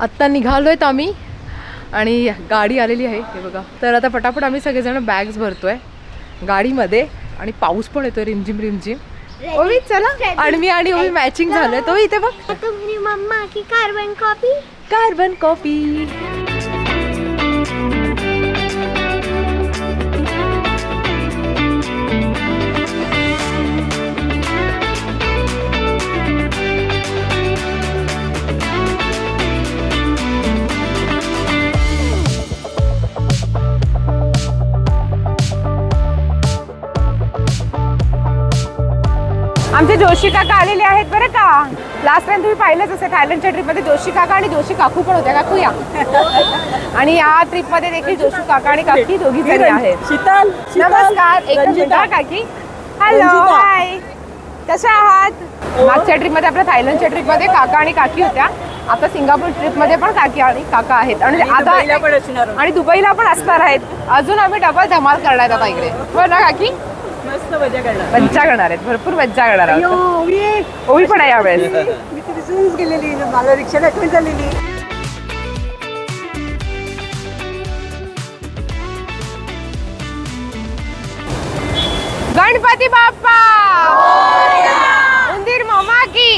आत्ता निघालो आहेत आम्ही आणि गाडी आलेली आहे हे बघा. तर आता पटापट आम्ही सगळेजण बॅग्स भरतोय गाडीमध्ये आणि पाऊस पण येतोय रिमझिम रिमझिम. ओवी चला. आणि मी आणि ओवी मॅचिंग झालोय तो इथे बघ. तुम्ही मम्मा की कार्बन कॉपी कार्बन कॉपी आमचे जोशी काका आलेले आहेत बरं का? लास्ट टाइम तुम्ही पाहिलंच असेल थायलंडच्या ट्रिपमध्ये जोशी काका आणि जोशी काकू पण होत्या. काकू या आणि या ट्रिपमध्ये देखील जोशी काका आणि काकी दोघी जणी आहेत. शीतल नमस्कार. एक मिनिट हा, काकी. हॅलो. हाय कशा आहात? मागच्या ट्रिपमध्ये आपल्या थायलंडच्या ट्रिपमध्ये काका आणि काकी होत्या. आता सिंगापूर ट्रिपमध्ये पण काकी आणि काका आहेत. आणि आता आणि दुबईला पण असणार आहेत. अजून आम्ही डबल धमाल करणार आता इकडे. बरं ना काकी? मस्त मजा करणार. मज्जा करणार आहेत. भरपूर मज्जा करणार आहोत. ओवी. पण आहे यावेळेस. मी तर विसरूनच गेलेली. मला रिक्षाला आठवण झालेली गणपती बाप्पा! उंदीर मामा की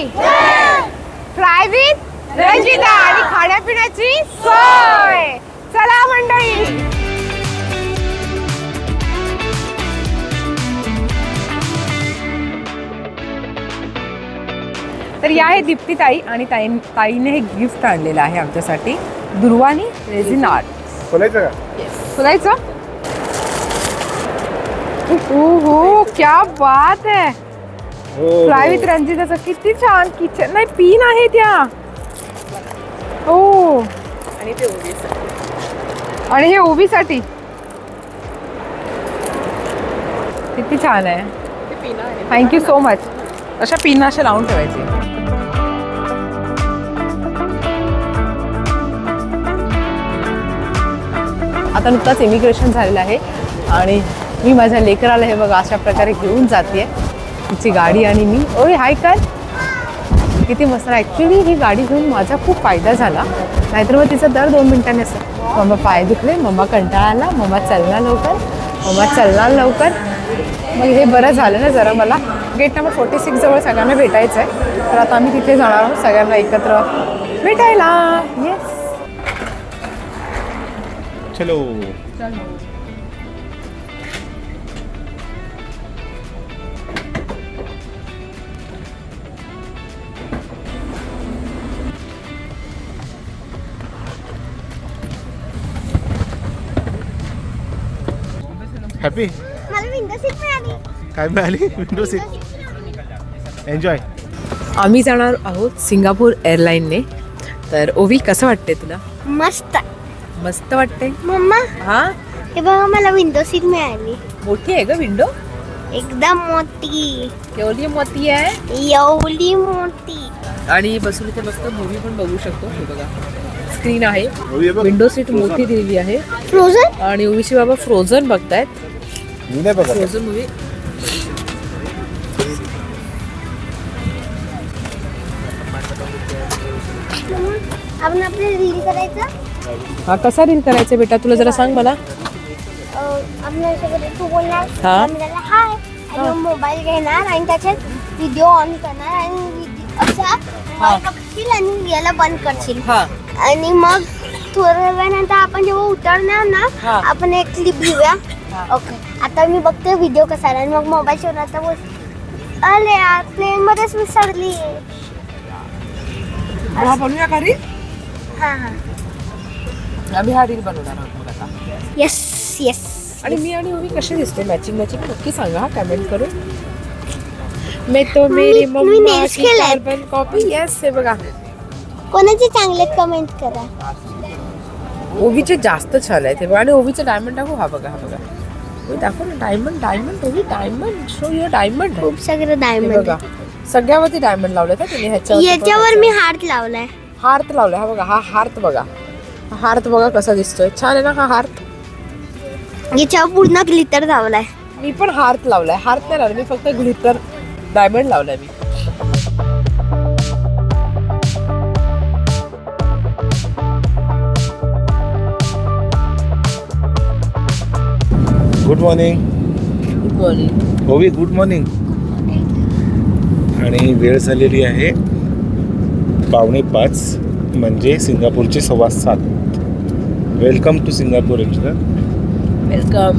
फ्राय विथ रंजिता आणि खाण्यापिण्याची सोय! चला मंडळी! तर या आहे दीप्ती ताई आणि ताई ताईने हे गिफ्ट आणलेलं आहे आमच्यासाठी. दुर्वानी रेझिन आर्ट खोलायचं का? सुनायचं हो क्या बात आहे हो फ्राय विथ रंजिताचं किती छान किचन नाही पिन आहे त्या हो. आणि ते आणि हे ओबीसाठी किती छान आहे. पिना आहे. थँक्यू सो मच अशा पिन अशा लावून ठेवायचे. आता नुकताच इमिग्रेशन झालेलं आहे आणि मी माझ्या लेकराला हे बघा अशा प्रकारे घेऊन जाते. तिची गाडी आणि मी. ओय हाय काय किती मस्त ॲक्च्युली ही गाडी घेऊन माझा खूप फायदा झाला. नाहीतर मग तिचा दर दोन मिनिटांनी असं मम्मा पाय दुखले मम्मा कंटाळा आला मम्मा चलना लवकर मम्मा चलणार लवकर. मग हे बरं झालं ना जरा मला. गेट नंबर फोर्टी सिक्स जवळ सगळ्यांना भेटायचं आहे तर आता आम्ही तिथे जाणार आहोत सगळ्यांना एकत्र. भेटायला. येस चलो. हॅपी मला विंडो सीट मिळाली. काय मिळाली? विंडो सीट एन्जॉय आम्ही जाणार आहोत सिंगापूर एअरलाईनने. तर ओवी कसं वाटते तुला? मस्त. मस्त वाटते मम्मा? हा? हे बघा मला विंडो सीट मिळाली. मोठी आहे ग विंडो एकदम मोठी. केवढी मोठी आहे? एवढी मोठी. आणि बसून इथे मस्त मूवी पण बघू शकतो हे बघा. स्क्रीन आहे. विंडो सीट मोठी दिलेली आहे. फ्रोझन आणि ओवीशी बाबा फ्रोझन बघतायत. मी नाही बघा फ्रोझन मूवी आपण आपले रील करायचं? हा कसा रील करायचा बेटा? तुला जरा सांग मला. सगळे तू बोलणार. हा. हाय. आणि मोबाईल घेणार आणि त्याच्यात व्हिडिओ ऑन करणार आणि video असा आणि याला बंद करशील. हा. आणि मग थोड्या वेळानंतर आपण जेव्हा उतरणार ना हा. आपण एक क्लिप घेऊया. ओके आता मी बघते व्हिडिओ कसा आहे आणि मग मोबाईल ठेवून आता बोल. अरे यार प्लेन मध्येच विसरली हा बनवूया का रील? हा हा. आम्ही हा रील बनवणार आहोत मग आता. येस येस आणि मी आणि ओवी कसे दिसते? मॅचिंग मॅचिंग नक्की सांगा हा कमेंट करून. मी तो मेरी मी- मी मम्मा nails की केलेत. कार्बन कॉपी येस हे बघा. कोणाचे चांगले कमेंट करा. ओवीचे जास्त छान आहेत. हे बघा आणि ओवीचे डायमंड दाखवू हा बघा हा बघा. ओवी दाखव ना diamond diamond Ovi diamond show your diamond खूप सगळे डायमंड बघा. सगळ्यावरती डायमंड लावले का तिने ह्याच्यावर याच्यावर मी हार्ट लावलाय. हार्थ लावला हा बघा हा हार्थ बघा. हा हार्थ बघा कसा दिसतोय. छान आहे ना हा हार्थ? याच्यावर पूर्ण ग्लिटर लावलाय. मी पण हार्थ लावलाय. हार्थ नाही लावला मी फक्त ग्लिटर डायमंड लावलाय मी. Good morning good morning Ovi good morning आणि वेळ झालेली आहे पावणे पाच म्हणजे सिंगापूरचे सव्वा सात. Welcome to Singapore Ranjita welcome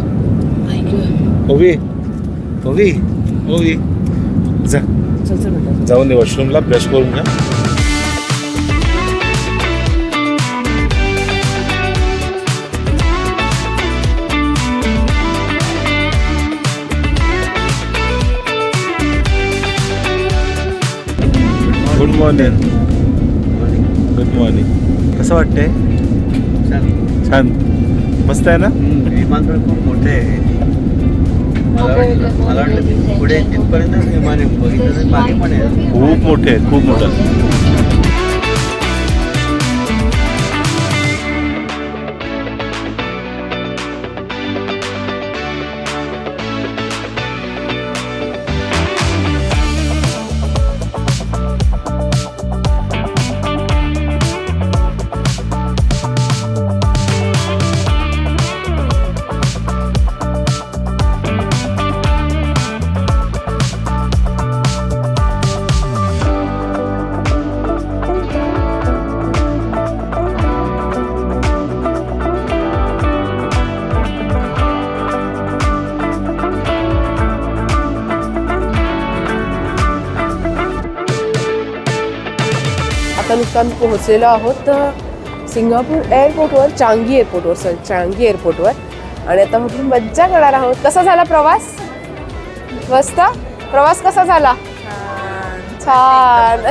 Ovi Ovi Ovi. जा. जाऊन दे वॉशरूमला ब्रश करून घ्या. गुड मॉर्निंग गुड मॉर्निंग कसं वाटतंय? छान. मस्त आहे ना? विमानतळ खूप मोठे आहे. मला वाटलं मला वाटलं पुढे तिथपर्यंत विमान आहे बघितलं तर मागे पण आहे. खूप मोठे आहे खूप मोठं आपण पोहोचलेलो आहोत सिंगापूर एअरपोर्टवर चांगी एअरपोर्टवर सॉरी चांगी एअरपोर्टवर. आणि आता म्हटलं मज्जा करणार आहोत. कसा झाला प्रवास? मस्त? प्रवास कसा झाला? छान.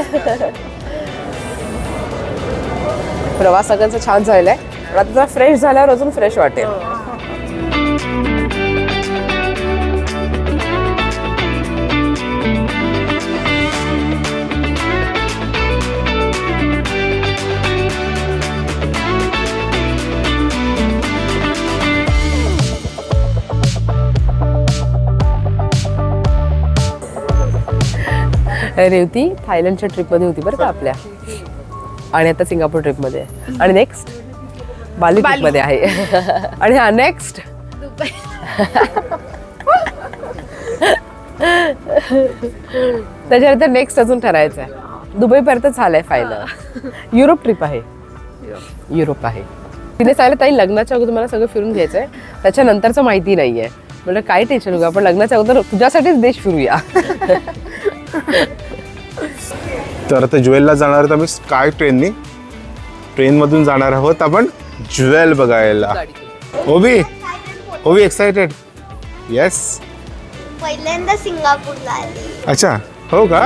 प्रवास सगळ्यांचा छान झालेला आहे आता जरा फ्रेश झाल्यावर अजून फ्रेश वाटेल. हो. रेवती थायलंडच्या ट्रिपमध्ये होती बरं का आपल्या. आणि आता सिंगापूर ट्रिपमध्ये. आणि नेक्स्ट बाली ट्रिपमध्ये आहे. आणि हा नेक्स्ट त्याच्यानंतर नेक्स्ट अजून ठरायचं आहे. दुबईपर्यंत झालंय फायनल युरोप ट्रिप आहे. युरोप आहे. तिने सांगितलं ताई लग्नाच्या अगोदर मला सगळं फिरून घ्यायचं आहे त्याच्यानंतरचं माहिती नाही आहे म्हटलं काय टेन्शन घेऊ आपण लग्नाच्या अगोदर तुझ्यासाठीच देश फिरूया. तर आता ज्वेलला जाणार आहोत आम्ही स्काय ट्रेननी. ट्रेनमधून जाणार आहोत आपण ज्वेल बघायला. ओवी ओवी एक्सायटेड येस पहिल्यांदा सिंगापूरला आली. अच्छा हो का?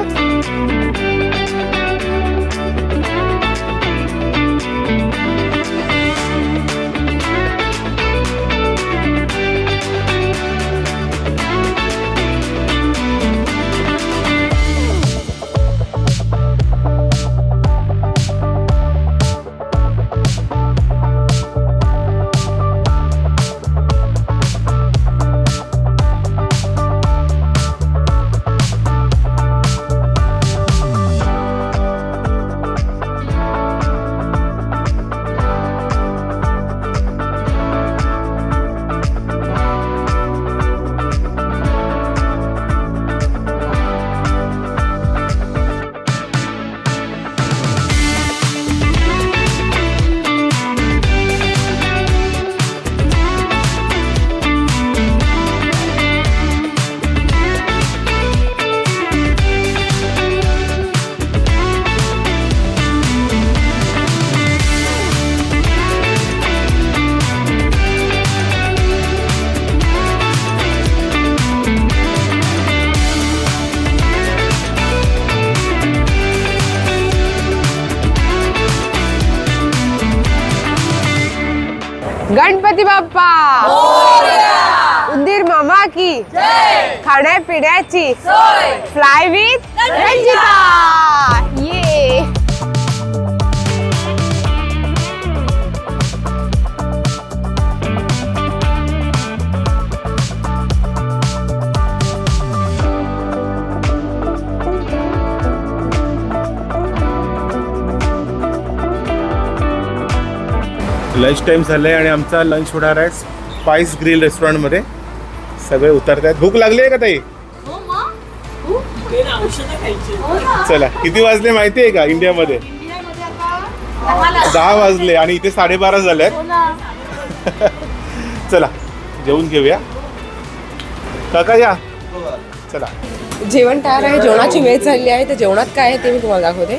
की खाण्यापिण्याची फ्लाय विथ रंजिता! ये लंच टाईम झालं आहे आणि आमचा लंच होणार आहे स्पाइस ग्रिल रेस्टॉरंटमध्ये. सगळे उतरतायत. भूक लागली आहे का ताई? चला किती वाजले माहिती आहे का इंडियामध्ये? दहा वाजले आणि इथे साडेबारा झाले चला जेवून घेऊया. काका या. चला. जेवण तयार आहे जेवणाची वेळ झालेली आहे तर जेवणात काय आहे ते मी तुम्हाला दाखवते.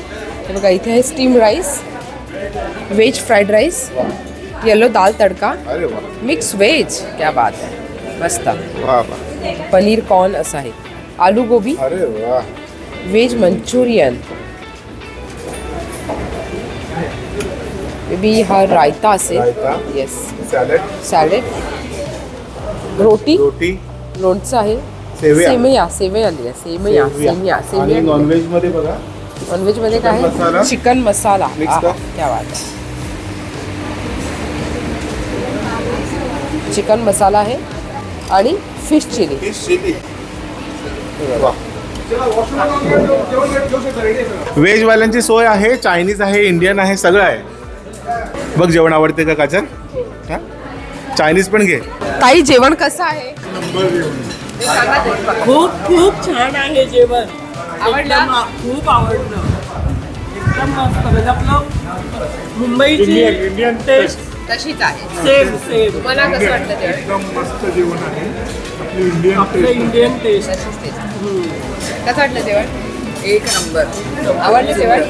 हे बघा इथे आहे steam rice veg fried rice yellow dal tadka mix veg क्या बात आहे. मस्त वा वा पनीर कॉर्न असं आहे आलू गोबी अरे वा व्हेज मंचुरियन। बी हा रायता रायता. असेल येस सॅलड सॅलेड रोटी। रोटी। लोणचं आहे। सेवया. सेमया सेवया आली आहे सेमया सेमिया आणि सेमिया। नॉनव्हेज मध्ये बघा। नॉनव्हेज मध्ये काय? चिकन मसाला. आहे चिकन मसाला Mix आहा, का? क्या बात आहे. चिकन मसाला आहे। आणि fish chilli. Fish chilli. Veg वाल्यांची सोय आहे चायनीज आहे इंडियन आहे सगळं आहे. बघ जेवण आवडते का काचन हा? चायनीज पण घे. ताई जेवण कसं आहे? खूप खूप छान आहे जेवण. आवडलं? खूप आवडलं. एकदम मस्त. म्हणजे आपलं मुंबईची इंडियन टेस्ट तशीच आहे. सेम सेम मला कसं वाटलं जेवण आपलं इंडियन टेस्ट तशीच. कसं वाटलं जेवण? एक नंबर. आवडलं जेवण.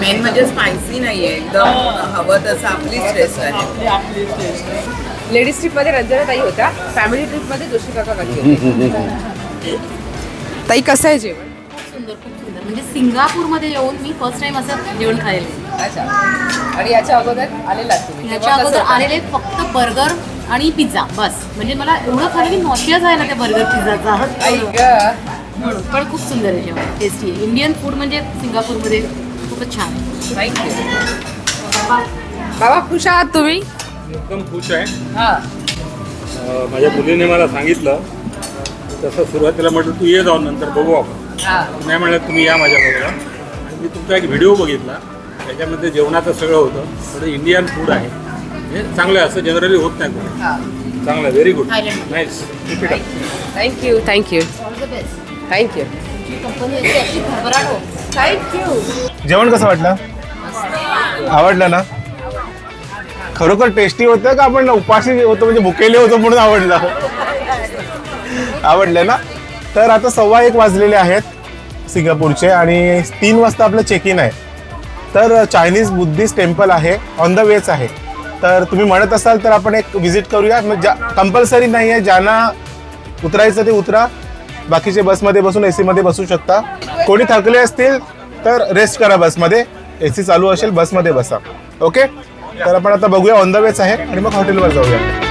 मेन म्हणजे स्पायसी नाहीये. एकदम हवं तसं आपलीच टेस्ट आहे. आपली टेस्ट लेडीज ट्रिपमध्ये रंजना ताई होत्या. फॅमिली ट्रिपमध्ये जोशी काका काकी होते. ताई कसं आहे जेवण? सुंदर खूप सुंदर म्हणजे सिंगापूरमध्ये येऊन मी फर्स्ट टाइम असं जेवण खायला अच्छा. आणि याच्या अगोदर आलेला तुम्ही. ह्याच्या तेव्हा कसं अगोदर होतं? आलेले फक्त बर्गर आणि पिझ्झा बस. म्हणजे मला एवढं खाल्लं की नॉशिया जायला त्या बर्गर पिझ्झाचा. गं. पण खूप सुंदर आहे जेवण. टेस्टी आहे. इंडियन फूड म्हणजे सिंगापूरमध्ये खूपच छान आहे. बाबा खुश आहात तुम्ही? एकदम खुश आहे. हा. अं, माझ्या मुलीने मला सांगितलं. तसं सुरुवातीला म्हटलं तू ये जाऊन नंतर बघू आपण. नाही म्हणलं तुम्ही या माझ्याबरोबर. आणि मी तुमचा एक व्हिडिओ बघितला. त्याच्यामध्ये जेवणाचं सगळं होतं. थोडं इंडियन फूड आहे. म्हणजे चांगलं आहे. असं जनरली होत नाही कुठे हा. चांगलं आहे. Very good. Nice thank you thank you all the best thank you company अशी अशी भरभराट हो. थँक्यू जेवण कसं वाटलं? आवडलं ना? खरोखर टेस्टी होतं का आपण उपाशी होतो म्हणजे भुकेले होतो म्हणून आवडलं? आवडलं ना? तर आता सव्वा एक वाजलेले आहेत सिंगापूरचे आणि तीन वाजता आपलं चेक इन आहे. तर चायनीज बुद्धिस्ट टेम्पल आहे ऑन द वेच आहे. तर तुम्ही म्हणत असाल तर आपण एक व्हिजिट करूया. मग ज्या कंपल्सरी नाही आहे ज्यांना उतरायचं ते उतरा. बाकीचे बसमध्ये बसून ए सीमध्ये बसू शकता. कोणी थकले असतील तर रेस्ट करा बसमध्ये ए सी चालू असेल बसमध्ये बसा. ओके तर आपण आता बघूया ऑन द वेच आहे. आणि मग हॉटेलवर जाऊया.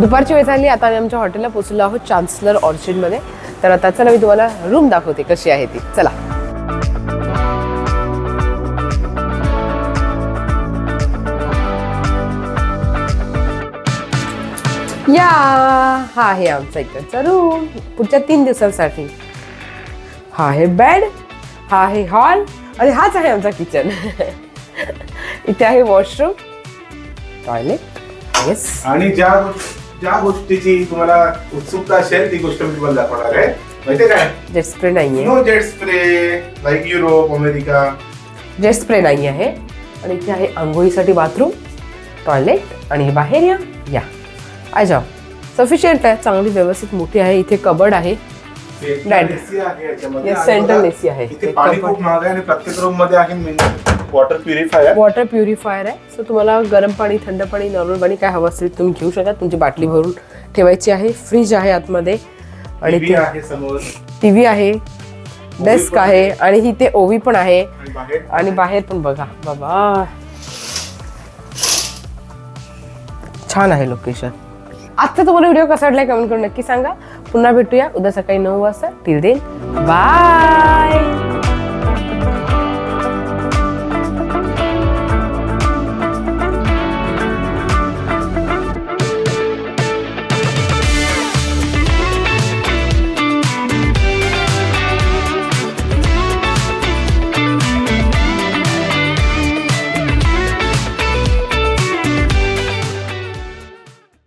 दुपारची वेळ झाली आता आम्ही आमच्या हॉटेलला पोहोचलो आहोत चान्सलर ऑर्चिडमध्ये. तर आता चला मी तुम्हाला रूम दाखवते कशी आहे ती. चला. या हा आहे आमचा इकडचा रूम पुढच्या तीन दिवसांसाठी. हा आहे बेड हा आहे हॉल आणि हाच आहे आमचा किचन इथे आहे वॉशरूम टॉयलेट येस आणि ज्या ज्या गोष्टीची तुम्हाला उत्सुकता असेल ती गोष्ट मी तुम्हाला दाखवणार आहे. माहितीये काय? जेट स्प्रे नाहीये. No jet spray like Europe America jet spray नाही आहे आणि इथे आहे आंघोळीसाठी बाथरूम टॉयलेट आणि हे बाहेर या या. आ जाओ. सफिशियंट आहे. चांगली व्यवस्थित मोठी आहे. इथे कबड आहे. Yes, central AC आहे. इथे पाणी खूप महाग आहे आणि प्रत्येक रूममध्ये आहे वॉटर प्युरिफायर वॉटर प्युरिफायर आहे. सो तुम्हाला गरम पाणी थंड पाणी नॉर्मल पाणी काय हवं असेल तुम्ही घेऊ शकता. तुमची बाटली भरून ठेवायची आहे. फ्रीज आहे आतमध्ये. आणि टीव्ही आहे समोर. टी व्ही आहे. डेस्क आहे. आणि इथे ओवी पण आहे. आणि बाहेर आणि बाहेर पण बघा. बाबा. छान आहे लोकेशन आजचा तुम्हाला व्हिडिओ कसा वाटलाय कमेंट करून नक्की सांगा. पुन्हा भेटूया. उद्या सकाळी नऊ वाजता. Till then bye